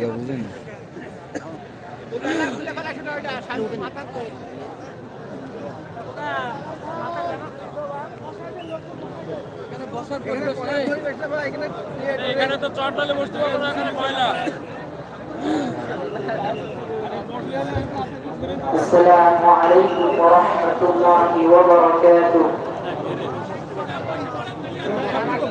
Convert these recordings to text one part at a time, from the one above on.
লেগে বুঝলেন এখানে তো চট্টালে বসতে পারবো না এখানে ময়লা السلام عليكم ورحمة الله وبركاته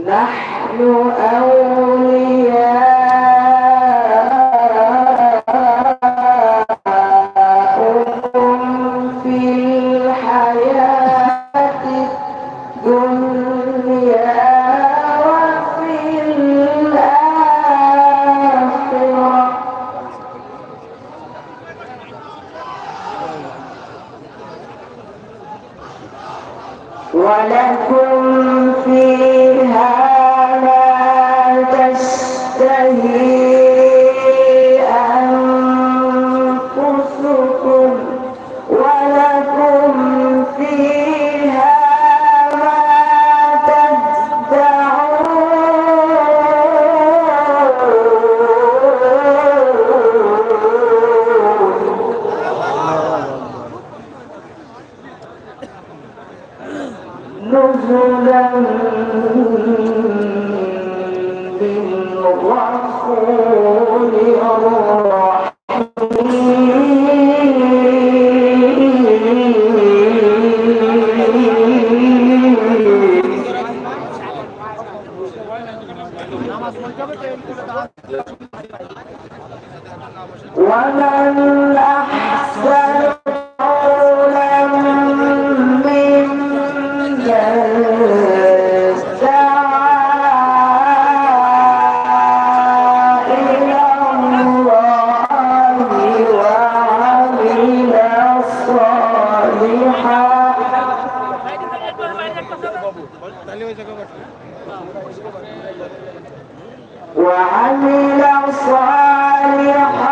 نحن أولياء نزلا من وعمل صالحا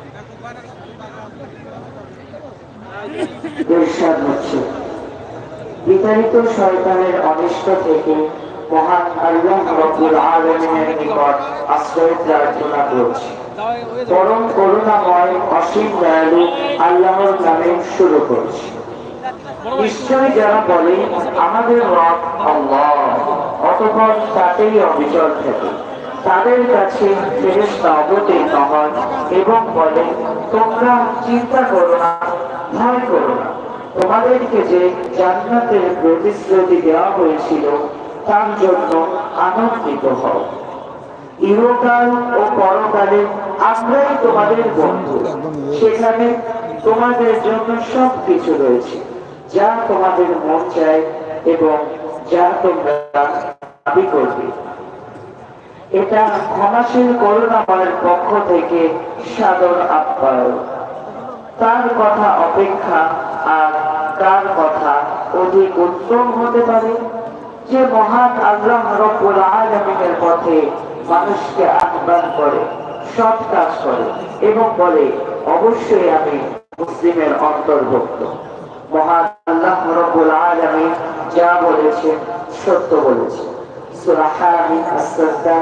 বিতাড়িত শয়তানের অনিষ্ট থেকে মহান আল্লাহ রব্বুল আলমিনের নিকট আশ্রয় প্রার্থনা করছি। পরম করুণাময় অসীম দয়ালু আল্লাহর নামে শুরু করছি। নিশ্চয় যারা বলে, আমাদের রব আল্লাহ। অতপর তাতেই অবিচল থাকে। তাদের কাছে ফেরেশতা অবতীর্ণ হয়। এবং বলে, তোমরা চিন্তা করো না, ভয় করো না। তোমাদেরকে যে জান্নাতের প্রতিশ্রুতি দেওয়া হয়েছিল, তার জন্য আনন্দিত হও। ইহকাল ও পরকালে আমরাই তোমাদের বন্ধু। সেখানে তোমাদের জন্য সব কিছু রয়েছে, যা তোমাদের মন চায় এবং যা তোমরা দাবি করবে। এটা ক্ষমাশীল করুণাময়ের পক্ষ থেকে সাদর আপ্যায়ন। তার কথা অপেক্ষা আর কার কথা অধিক উত্তম হতে পারে যে মহান আল্লাহ রব্বুল আলমিনের পথে মানুষকে আহ্বান করে, সৎ কাজ করে এবং বলে, অবশ্যই আমি মুসলিমের অন্তর্ভুক্ত। মহান আল্লাহ রব্বুল আলমিন যা বলেছেন সত্য বলেছেন। সূরা আস-সাজদা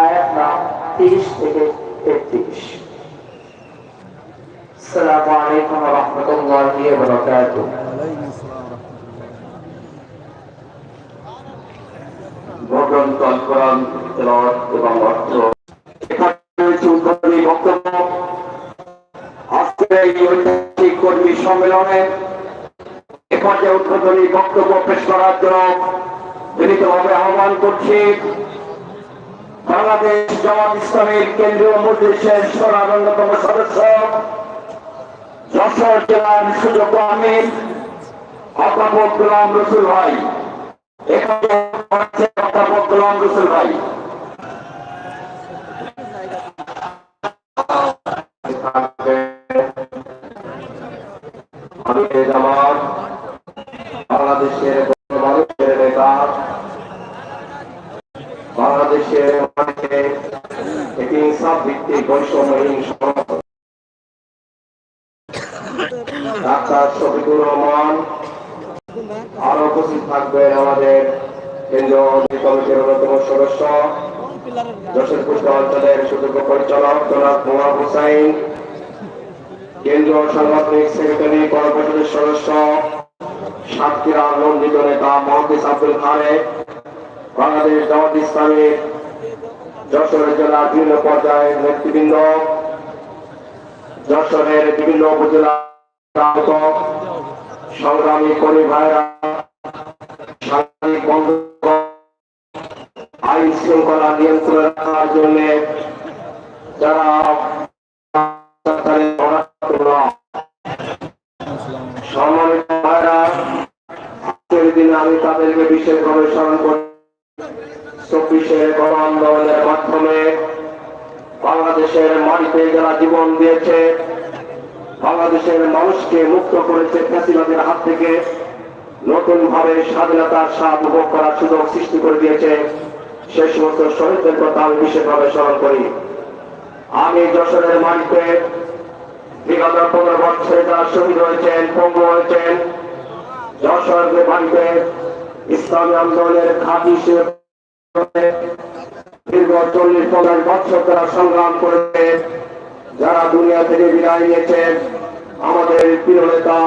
আয়াত নং 30 থেকে 33 আসসালামু আলাইকুম ওয়া রাহমাতুল্লাহি ওয়া বারাকাতুহু তেলাওয়াত এবং অর্থ এখানে বক্তব্য আজকের এই ঐতিহাসিক কর্মী সম্মেলনে এ পর্যায়ে উদ্বোধনী বক্তব্য পেশ করার জন্য বিনীতভাবে আহ্বান করছি। বাংলাদেশ জামাত ইসলামের কেন্দ্রীয় মজলিসের সরার অন্যতম সদস্য, যশোর জেলার সুযোগ্য আমির, অধ্যাপক গোলাম রসুল ভাই। এখানে অধ্যাপক গোলাম রসুল ভাই। বাংলাদেশের আরও উপস্থিত থাকবেন আমাদের কেন্দ্রীয় কমিটির অন্যতম সদস্য অঞ্চলের সুযোগ্য পরিচালক জনাব মোহাম্মদ হুসাইন কেন্দ্রীয় সাংগঠনিক সেক্রেটারি কর্মপরিষদের সদস্য সাতক্ষীরা নন্দিত নেতা মহাদিস আব্দুল খালেক বাংলাদেশ জামাত ইসলামের যশোর জেলার বিভিন্ন পর্যায়ের নেতৃবৃন্দ যশোরের বিভিন্ন উপজেলা সংগ্রামী কর্মী ভাইরা সামাজিক বন্ধুগণ, আইন শৃঙ্খলা নিয়ন্ত্রণে রাখার জন্য যারা সম্মানিত ভাইরা আজকের দিনে আমি তাদেরকে বিশেষভাবে স্মরণ করি বাংলাদেশের মাটিতে যারা জীবন দিয়েছে, বাংলাদেশের মানুষকে মুক্ত করেছে ফ্যাসিবাদের হাত থেকে নতুন ভাবে স্বাধীনতার স্বাদ উপভোগ করার সুযোগ সৃষ্টি করে দিয়েছে। সে সমস্ত শহীদদের কথা আমি বিশেষভাবে স্মরণ করি। আমি যশোরের মাটিতে বিগত পনেরো বছরে যারা শহীদ হয়েছেন, পঙ্গু হয়েছেন যশোরের মাটিতে ইসলামী আন্দোলনের খাদি দীর্ঘ চল্লিশ পঞ্চাশ বছর তারা সংগ্রাম করেছে, যারা দুনিয়া থেকে বিদায় নিয়েছেন আমাদের প্রিয় নেতা